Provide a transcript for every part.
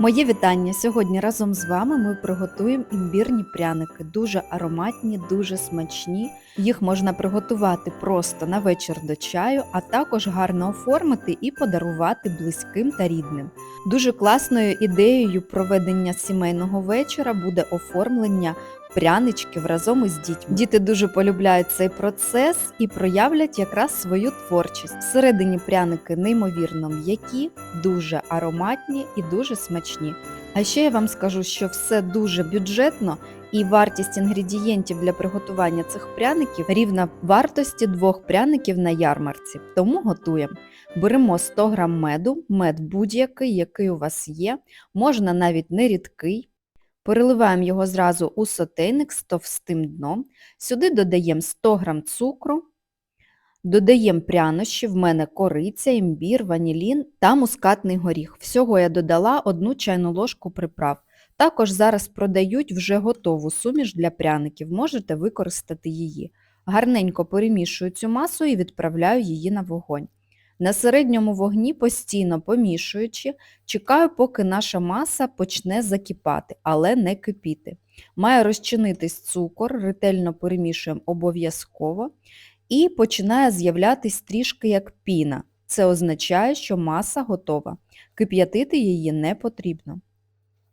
Моє вітання! Сьогодні разом з вами ми приготуємо імбірні пряники. Дуже ароматні, дуже смачні. Їх можна приготувати просто на вечір до чаю, а також гарно оформити і подарувати близьким та рідним. Дуже класною ідеєю проведення сімейного вечора буде оформлення пряничків разом із дітьми. Діти дуже полюбляють цей процес і проявлять якраз свою творчість. Всередині пряники неймовірно м'які, дуже ароматні і дуже смачні. А ще я вам скажу, що все дуже бюджетно і вартість інгредієнтів для приготування цих пряників рівна вартості двох пряників на ярмарці. Тому готуємо. Беремо 100 г меду, мед будь-який, який у вас є, можна навіть не рідкий. Переливаємо його зразу у сотейник з товстим дном. Сюди додаємо 100 г цукру, додаємо прянощі, в мене кориця, імбір, ванілін та мускатний горіх. Всього я додала 1 чайну ложку приправ. Також зараз продають вже готову суміш для пряників, можете використати її. Гарненько перемішую цю масу і відправляю її на вогонь. На середньому вогні, постійно помішуючи, чекаю, поки наша маса почне закипати, але не кипіти. Має розчинитись цукор, ретельно перемішуємо обов'язково і починає з'являтись трішки як піна. Це означає, що маса готова. Кип'ятити її не потрібно.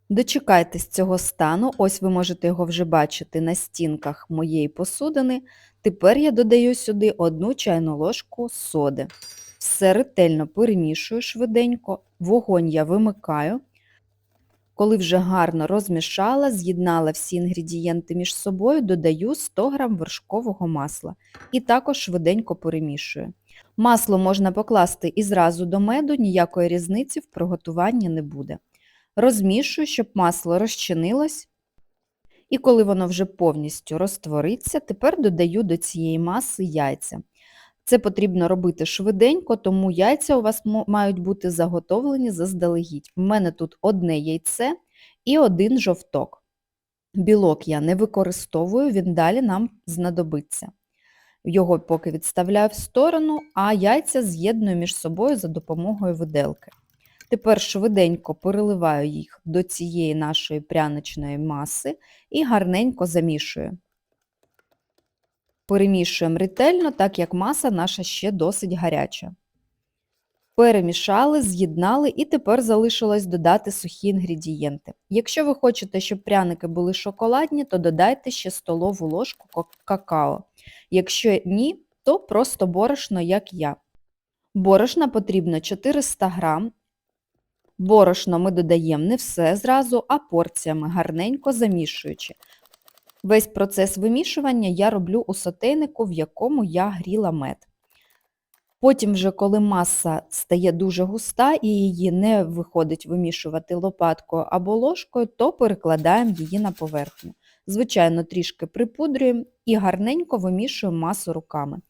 Дочекайтесь цього стану, ось ви можете його вже бачити на стінках моєї посудини. Тепер я додаю сюди одну чайну ложку соди. Все ретельно перемішую швиденько, вогонь я вимикаю. Коли вже гарно розмішала, з'єднала всі інгредієнти між собою, додаю 100 г вершкового масла і також швиденько перемішую. Масло можна покласти і зразу до меду, ніякої різниці в приготуванні не буде. Розмішую, щоб масло розчинилось. І коли воно вже повністю розтвориться, тепер додаю до цієї маси яйця. Це потрібно робити швиденько, тому яйця у вас мають бути заготовлені заздалегідь. У мене тут одне яйце і один жовток. Білок я не використовую, він далі нам знадобиться. Його поки відставляю в сторону, а яйця з'єдную між собою за допомогою виделки. Тепер швиденько переливаю їх до цієї нашої пряничної маси і гарненько замішую. Перемішуємо ретельно, так як маса наша ще досить гаряча. Перемішали, з'єднали і тепер залишилось додати сухі інгредієнти. Якщо ви хочете, щоб пряники були шоколадні, то додайте ще столову ложку какао. Якщо ні, то просто борошно, як я. Борошна потрібно 400 г. Борошно ми додаємо не все зразу, а порціями, гарненько замішуючи. Весь процес вимішування я роблю у сотейнику, в якому я гріла мед. Потім, вже, коли маса стає дуже густа і її не виходить вимішувати лопаткою або ложкою, то перекладаємо її на поверхню. Звичайно, трішки припудрюємо і гарненько вимішуємо масу руками.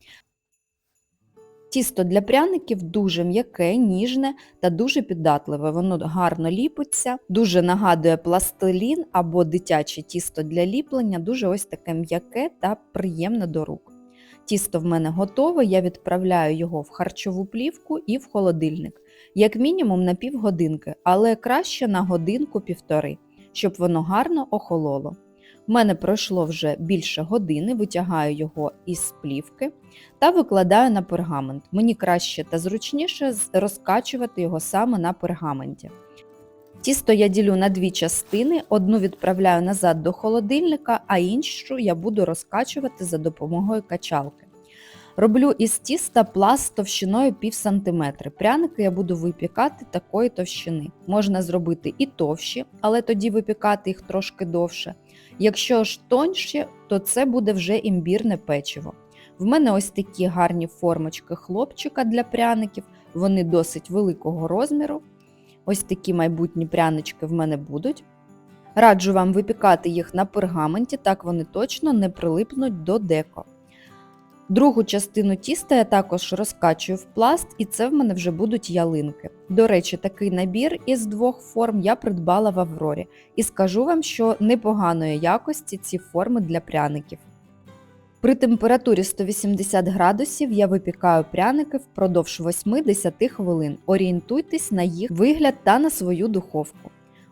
Тісто для пряників дуже м'яке, ніжне та дуже піддатливе. Воно гарно ліпиться, дуже нагадує пластилін або дитяче тісто для ліплення, дуже ось таке м'яке та приємне до рук. Тісто в мене готове, я відправляю його в харчову плівку і в холодильник, як мінімум на півгодинки, але краще на годинку-півтори, щоб воно гарно охололо. У мене пройшло вже більше години, витягаю його із плівки та викладаю на пергамент. Мені краще та зручніше розкачувати його саме на пергаменті. Тісто я ділю на дві частини, одну відправляю назад до холодильника, а іншу я буду розкачувати за допомогою качалки. Роблю із тіста пласт товщиною пів сантиметри. Пряники я буду випікати такої товщини. Можна зробити і товщі, але тоді випікати їх трошки довше. Якщо ж тонші, то це буде вже імбірне печиво. В мене ось такі гарні формочки хлопчика для пряників, вони досить великого розміру. Ось такі майбутні прянички в мене будуть. Раджу вам випікати їх на пергаменті, так вони точно не прилипнуть до деко. Другу частину тіста я також розкачую в пласт, і це в мене вже будуть ялинки. До речі, такий набір із двох форм я придбала в Аврорі. І скажу вам, що непоганої якості ці форми для пряників. При температурі 180 градусів я випікаю пряники впродовж 8-10 хвилин. Орієнтуйтесь на їх вигляд та на свою духовку.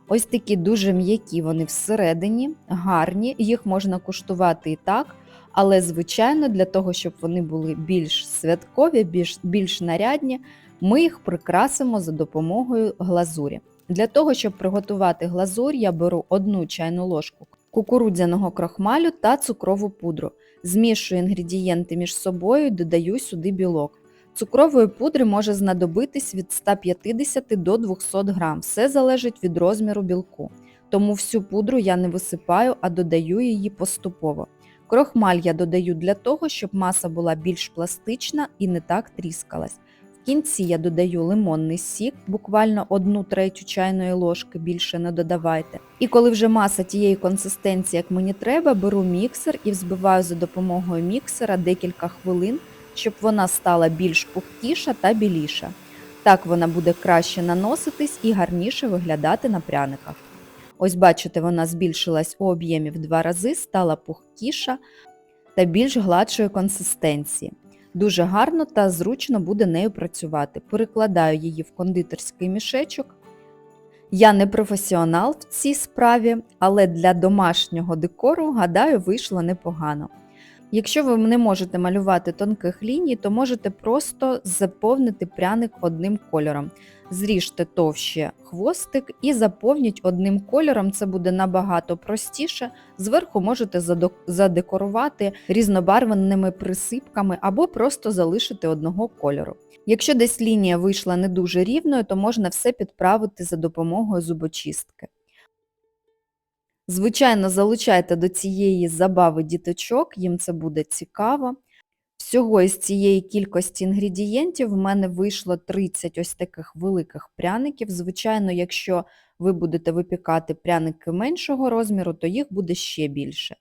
Ось такі дуже м'які вони всередині, гарні, їх можна куштувати і так, але, звичайно, для того, щоб вони були більш святкові, більш, більш нарядні, ми їх прикрасимо за допомогою глазурі. Для того, щоб приготувати глазурь, я беру одну чайну ложку кукурудзяного крохмалю та цукрову пудру. Змішую інгредієнти між собою додаю сюди білок. Цукрової пудри може знадобитись від 150 до 200 грам. Все залежить від розміру білку. Тому всю пудру я не висипаю, а додаю її поступово. Крохмаль я додаю для того, щоб маса була більш пластична і не так тріскалась. В кінці я додаю лимонний сік, буквально 1 третю чайної ложки, більше не додавайте. І коли вже маса тієї консистенції, як мені треба, беру міксер і взбиваю за допомогою міксера декілька хвилин, щоб вона стала більш пухкіша та біліша. Так вона буде краще наноситись і гарніше виглядати на пряниках. Ось бачите, вона збільшилась у об'ємі в два рази, стала пухкіша та більш гладшої консистенції. Дуже гарно та зручно буде нею працювати. Перекладаю її в кондитерський мішечок. Я не професіонал в цій справі, але для домашнього декору, гадаю, вийшло непогано. Якщо ви не можете малювати тонких ліній, то можете просто заповнити пряник одним кольором. Зріжте товще хвостик і заповніть одним кольором, це буде набагато простіше. Зверху можете задекорувати різнобарвними присипками або просто залишити одного кольору. Якщо десь лінія вийшла не дуже рівною, то можна все підправити за допомогою зубочистки. Звичайно, залучайте до цієї забави діточок, їм це буде цікаво. Всього із цієї кількості інгредієнтів в мене вийшло 30 ось таких великих пряників. Звичайно, якщо ви будете випікати пряники меншого розміру, то їх буде ще більше.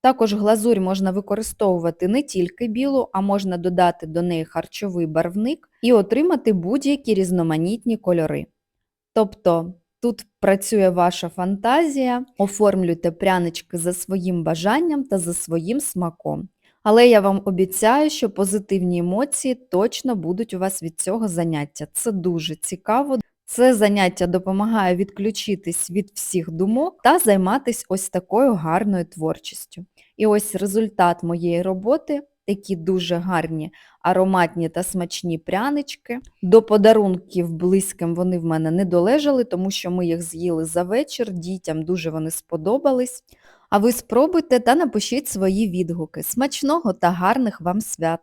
Також глазурь можна використовувати не тільки білу, а можна додати до неї харчовий барвник і отримати будь-які різноманітні кольори. Тобто тут працює ваша фантазія, оформлюйте прянички за своїм бажанням та за своїм смаком. Але я вам обіцяю, що позитивні емоції точно будуть у вас від цього заняття. Це дуже цікаво. Це заняття допомагає відключитись від всіх думок та займатися ось такою гарною творчістю. І ось результат моєї роботи такі дуже гарні ароматні та смачні прянички. До подарунків близьким вони в мене не долежали, тому що ми їх з'їли за вечір, дітям дуже вони сподобались. А ви спробуйте та напишіть свої відгуки. Смачного та гарних вам свят!